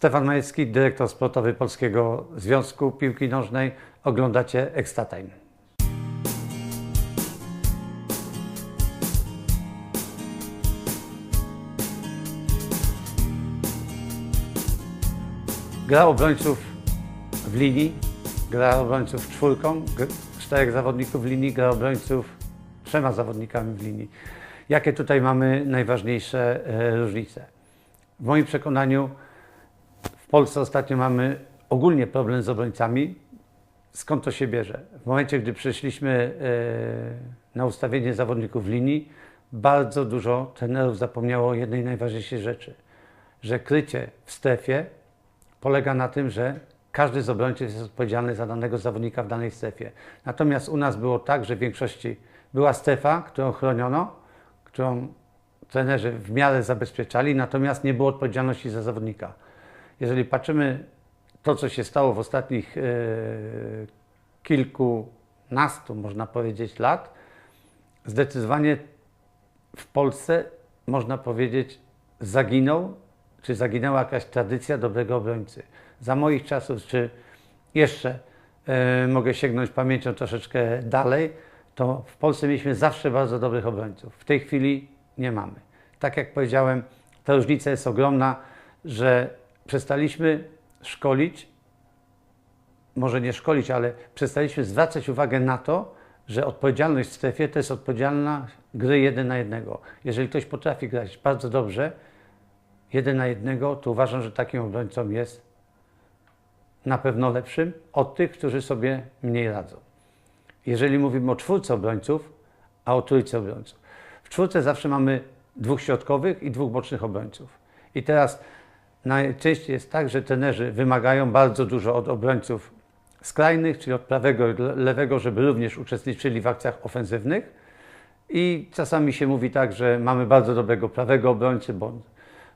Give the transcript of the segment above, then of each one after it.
Stefan Majewski, dyrektor sportowy Polskiego Związku Piłki Nożnej. Oglądacie Extra. Gra obrońców w linii, gra obrońców czwórką, czterech zawodników w linii, gra obrońców trzema zawodnikami w linii. Jakie tutaj mamy najważniejsze e, różnice? W moim przekonaniu Polsce ostatnio mamy ogólnie problem z obrońcami. Skąd to się bierze? W momencie, gdy przeszliśmy e, na ustawienie zawodników w linii, bardzo dużo trenerów zapomniało o jednej najważniejszej rzeczy, że krycie w strefie polega na tym, że każdy z obrońców jest odpowiedzialny za danego zawodnika w danej strefie. Natomiast u nas było tak, że w większości była strefa, którą chroniono, którą trenerzy w miarę zabezpieczali, natomiast nie było odpowiedzialności za zawodnika. Jeżeli patrzymy to, co się stało w ostatnich e, kilkunastu, można powiedzieć, lat, zdecydowanie w Polsce, można powiedzieć, zaginął, czy zaginęła jakaś tradycja dobrego obrońcy. Za moich czasów, czy jeszcze e, mogę sięgnąć pamięcią troszeczkę dalej, to w Polsce mieliśmy zawsze bardzo dobrych obrońców. W tej chwili nie mamy. Tak jak powiedziałem, ta różnica jest ogromna, że przestaliśmy szkolić, może nie szkolić, ale przestaliśmy zwracać uwagę na to, że odpowiedzialność w strefie to jest odpowiedzialna gry jeden na jednego. Jeżeli ktoś potrafi grać bardzo dobrze, jeden na jednego, to uważam, że takim obrońcą jest na pewno lepszym od tych, którzy sobie mniej radzą. Jeżeli mówimy o czwórce obrońców, a o trójce obrońców. W czwórce zawsze mamy dwóch środkowych i dwóch bocznych obrońców. I teraz najczęściej jest tak, że trenerzy wymagają bardzo dużo od obrońców skrajnych, czyli od prawego i le- lewego, żeby również uczestniczyli w akcjach ofensywnych. I czasami się mówi tak, że mamy bardzo dobrego prawego obrońcy, bo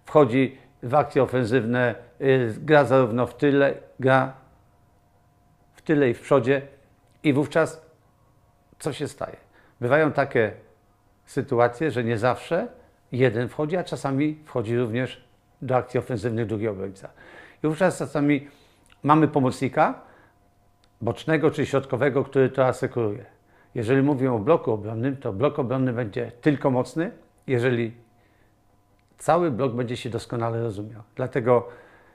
wchodzi w akcje ofensywne, y, gra zarówno w tyle, gra w tyle i w przodzie. I wówczas co się staje? Bywają takie sytuacje, że nie zawsze jeden wchodzi, a czasami wchodzi również do akcji ofensywnych drugi obrońca. I wówczas czasami mamy pomocnika bocznego czy środkowego, który to asekuruje. Jeżeli mówimy o bloku obronnym, to blok obronny będzie tylko mocny, jeżeli cały blok będzie się doskonale rozumiał. Dlatego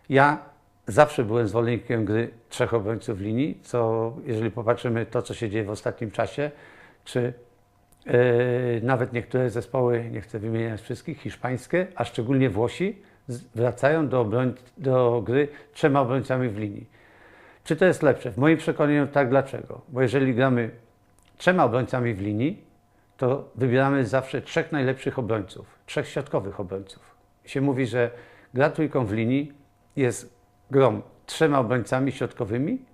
ja zawsze byłem zwolennikiem gry trzech obrońców linii, co jeżeli popatrzymy to, co się dzieje w ostatnim czasie, czy e, nawet niektóre zespoły, nie chcę wymieniać wszystkich, hiszpańskie, a szczególnie Włosi, wracają do, obroń, do gry trzema obrońcami w linii. Czy to jest lepsze? W moim przekonaniu tak. Dlaczego? Bo jeżeli gramy trzema obrońcami w linii, to wybieramy zawsze trzech najlepszych obrońców, trzech środkowych obrońców. Się mówi, że gra trójką w linii jest grą trzema obrońcami środkowymi,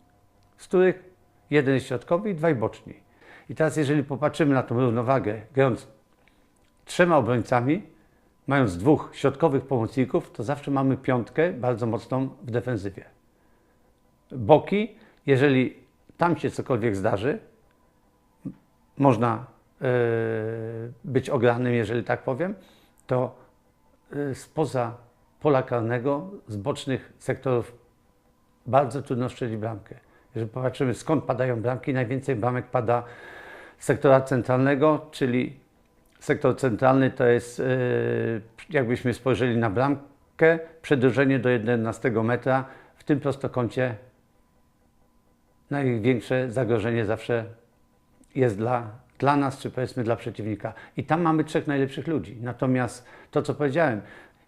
z których jeden jest środkowy i dwaj boczni. I teraz jeżeli popatrzymy na tą równowagę, grając trzema obrońcami, mając dwóch środkowych pomocników, to zawsze mamy piątkę bardzo mocną w defensywie. Boki, jeżeli tam się cokolwiek zdarzy, można e, być ogranym, jeżeli tak powiem, to e, spoza pola karnego, z bocznych sektorów bardzo trudno strzelić bramkę. Jeżeli popatrzymy skąd padają bramki, najwięcej bramek pada z sektora centralnego, czyli sektor centralny to jest, e, jakbyśmy spojrzeli na bramkę, przedłużenie do 11 metra, w tym prostokącie największe zagrożenie zawsze jest dla, dla nas, czy powiedzmy dla przeciwnika. I tam mamy trzech najlepszych ludzi. Natomiast to, co powiedziałem,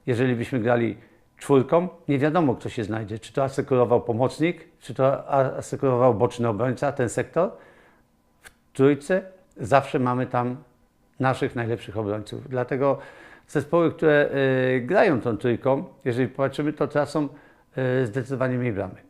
jeżeli byśmy grali czwórką, nie wiadomo, kto się znajdzie. Czy to asekurował pomocnik, czy to asekurował boczny obrońca, ten sektor. W trójce zawsze mamy tam naszych najlepszych obrońców. Dlatego zespoły, które y, grają tą trójką, jeżeli popatrzymy, to tracą y, zdecydowanie mniej bramek.